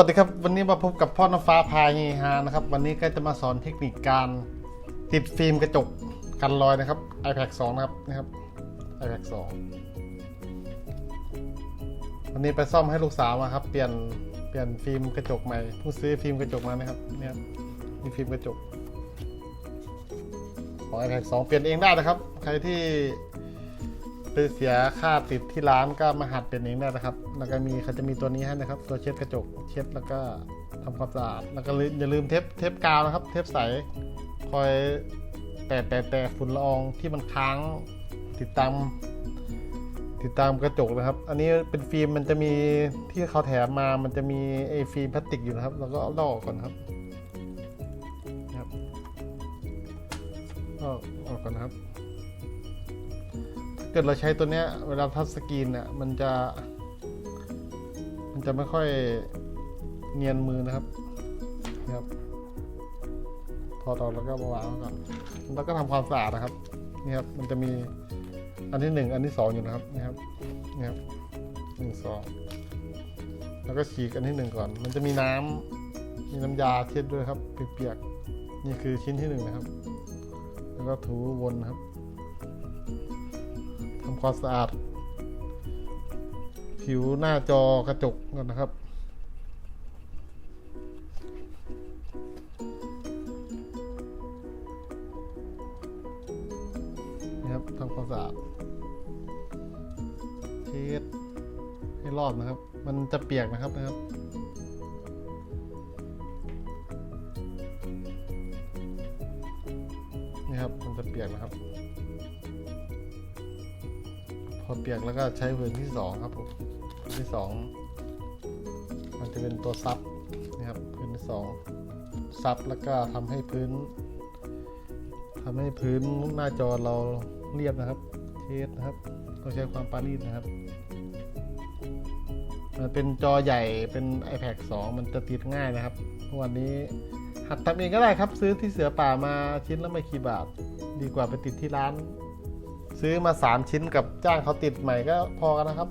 วัสดีครับวันนี้มาพบกับพ่อน้ำฟ้าพายเฮฮานะครับ วันนี้ก็จะมาสอนเทคนิคการติดฟิล์มกระจกกันรอยนะครับ iPad 2 นะครับนะครับ iPad 2 วันนี้ไปซ่อมให้ลูกสาวมาครับ เปลี่ยนเปลี่ยนฟิล์มกระจกใหม่เพิ่งซื้อฟิล์มกระจกมานะครับเนี่ยครับนี่ฟิล์มกระจกของ iPad 2 เปลี่ยนเองได้นะครับ ใครที่ เสียค่าติดที่ร้านก็มาหัดเปลี่ยนเองได้นะครับ แล้วก็มีเขาจะมีตัวนี้ให้นะครับ ตัวเช็ดกระจกเช็ดแล้วก็ทำความสะอาด แล้วก็อย่าลืมเทปเทปกาวนะครับ เทปใสคอยแปะแปะแปะฝุ่นละอองที่มันค้างติดตามติดตามกระจกนะครับ อันนี้เป็นฟิล์มมันจะมีที่เขาแถมมา มันจะมีไอ้ฟิล์มพลาสติกอยู่นะครับเราก็ลอกก่อนครับนะครับลอกอกก่อนนะครับ กิดเราใช้ตัวเนี้ยเวลาทัชสกรีนเนี่ยมันจะ มันจะไม่ค่อยเนียนมือนะครับนะครับถอดออกแล้วก็มาวางไว้ก่อนแล้วก็ทำความสะอาดนะครับนี่ครับมันจะมีอันที่หนึ่งอันที่สองอยู่นะครับนี่ครับนี่ครับหนึ่งสองแล้วก็ฉีกอันที่หนึ่งก่อน มันจะมีน้ำมีน้ำยาเช็ดด้วยครับเปียกๆนี่คือชิ้นที่หนึ่งนะครับ แล้วก็ถูวนนะครับ ทำความสะอาด ผิวหน้าจอกระจกก่อนนะครับ นะครับทำความสะอาดเช็ดให้รอบนะครับ มันจะเปียกนะครับนะครับนี่ครับ มันจะเปียกนะครับ พอเปียกแล้วก็ใช้พื้นที่สองครับผมพื้นที่สองมันจะเป็นตัวซับนะครับพื้นที่สองซับแล้วก็ทำให้พื้นทำให้พื้นหน้าจอเราเรียบนะครับเทสนะครับต้องใช้ความปาณีตนะครับมันเป็นจอใหญ่เป็น iPad 2 มันจะติดง่ายนะครับทุกวันนี้หัดทำเองก็ได้ครับ ซื้อที่เสือป่ามาชิ้นละไม่กี่บาท ดีกว่าไปติดที่ร้าน ซื้อมา 3 ชิ้นกับจ้างเขาติดใหม่ก็พอกันนะครับ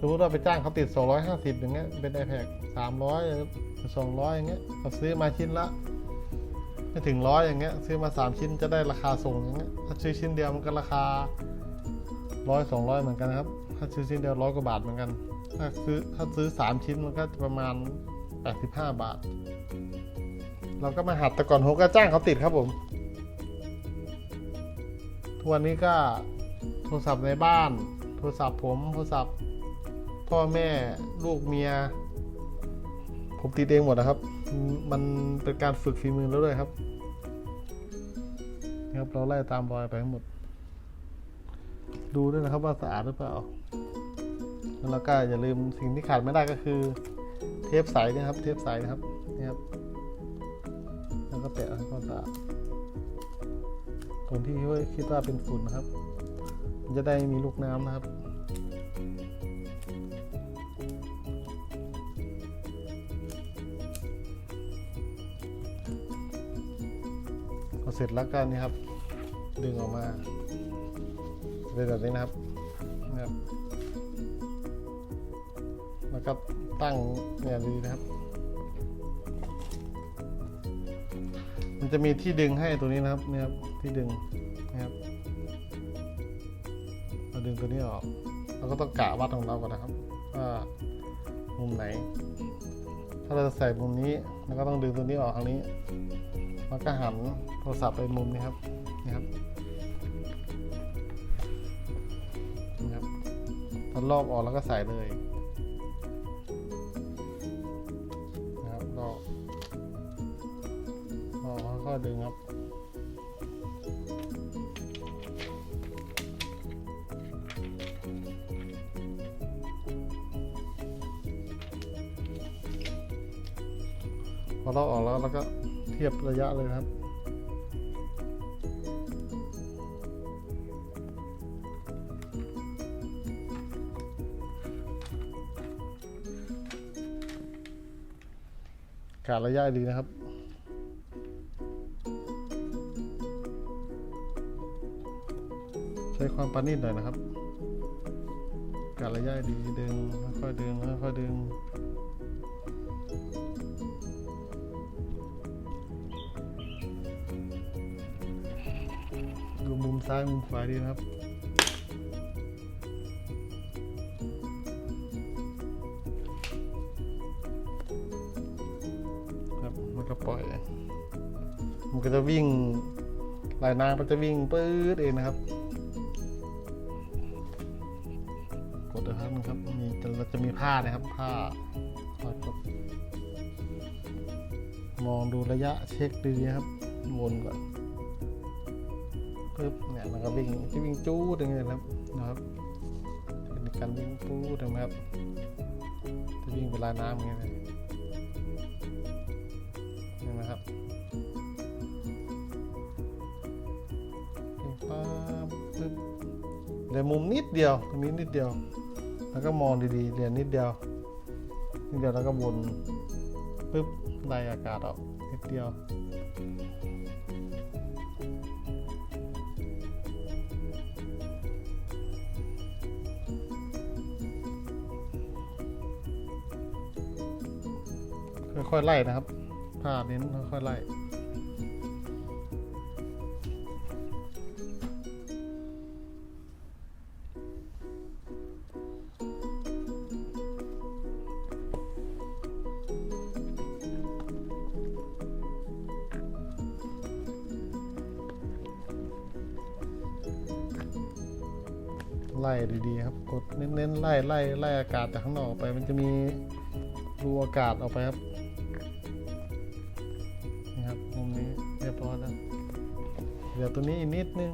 สมมติว่าไปจ้างเขาติด 250 อย่างเงี้ย เป็น iPad 300 200 อย่างเงี้ยเราซื้อมาชิ้นละ ไม่ถึงร้อยอย่างเงี้ย ซื้อมาสามชิ้นจะได้ราคาส่งอย่างเงี้ย ถ้าซื้อชิ้นเดียวมันก็ราคาร้อยสองร้อยเหมือนกันนะครับ ถ้าซื้อชิ้นเดียวร้อยกว่าบาทเหมือนกัน ถ้าซื้อถ้าซื้อสามชิ้นมันก็จะประมาณแปดสิบห้าบาท เราก็มาหัดแต่ก่อนผมก็จ้างเขาติดครับผม ทุกวันนี้ก็โทรศัพท์ในบ้าน โทรศัพท์ผมโทรศัพท์ พ่อแม่ลูกเมีย ผมติดเองหมดนะครับ มันเป็นการฝึกฝีมือแล้วด้วยครับนะครับเราไล่ตามรอยไปทั้งหมด ดูด้วยนะครับว่าสะอาดหรือเปล่าแล้วก็อย่าลืมสิ่งที่ขาดไม่ได้ก็คือ เทปใสนะครับ เทปใสนะครับนี่ครับแล้วก็แปะให้ความสะอาด ตรงที่คิดว่าเป็นฝุ่นนะครับ จะได้มีลูกน้ำนะครับพอเสร็จแล้วก็นี่ครับ ดึงออกมาเป็นแบบนี้นะครับนะครับแล้วก็ตั้งเนี่ยดีนะครับ มันจะมีที่ดึงให้ตัวนี้นะครับเนี่ยครับที่ดึงนะครับเราดึงตัวนี้ออกเราก็ต้องกะวัดของเราก่อนนะครับว่ามุมไหน ถ้าเราจะใส่มุมนี้เราก็ต้องดึงตัวนี้ออกทางนี้แล้วก็หันโทรศัพท์ไปมุมนี้ครับนี่ครับนี่ครับตอนลอกออกแล้วก็ใส่เลย แล้วก็ดึงครับ พอลอกออกแล้วแล้วก็เทียบระยะเลยครับกาดระยะดีนะครับ ใช้ความปาณิดหน่อยนะครับการระยะดีดึงค่อยดึงค่อยดึงดูมุมซ้ายมุมขวาดีนะครับครับมันก็ปล่อยมันก็จะวิ่งลายน้ำมันจะวิ่งปื๊ดเองนะครับ ผ้านะครับ ผ้าคอยกดมองดูระยะเช็คดีๆครับ วนก่อนปึ๊บเนี่ยมันก็วิ่งจะวิ่งจู้ดึงเลยครับนะครับเป็นการวิ่งจู้ดึงนะครับจะวิ่งเวลาน้ำอย่างเงี้ยเลยเห็นไหมครับปั๊บปึ๊บเดี๋ยวมุมนิดเดียวตรงนี้นิดเดียว แล้วก็มองดีๆเดี๋ยวนิดเดียวนิดเดียวแล้วก็วนปึ๊บไล่อากาศออกนิดเดียวค่อยๆไล่นะครับผ้าเน้นค่อยๆไล่ ไล่ดีๆครับ กดเน้นๆไล่ไล่ไล่อากาศจากข้างนอกออกไป มันจะมีรูอากาศออกไปครับนี่ครับมุมนี้เรียบร้อยแล้วเดี๋ยวตัวนี้อีกนิดนึง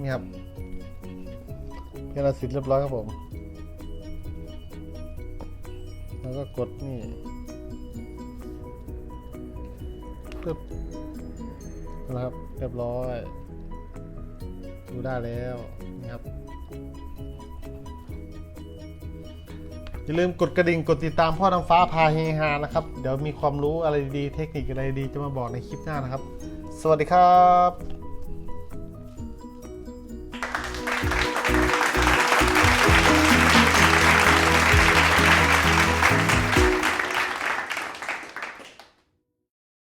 นี่ครับเวลาสิทธิ์เรียบร้อยครับผม แล้วก็กดนี่ปึ๊บนะครับเรียบร้อย ดูได้แล้วนะครับอย่าลืมกดกระดิ่งกดติดตามพ่อทางฟ้าพาเฮฮานะครับ เดี๋ยวมีความรู้อะไรดีเทคนิคอะไรดีจะมาบอกในคลิปหน้านะครับ สวัสดีครับ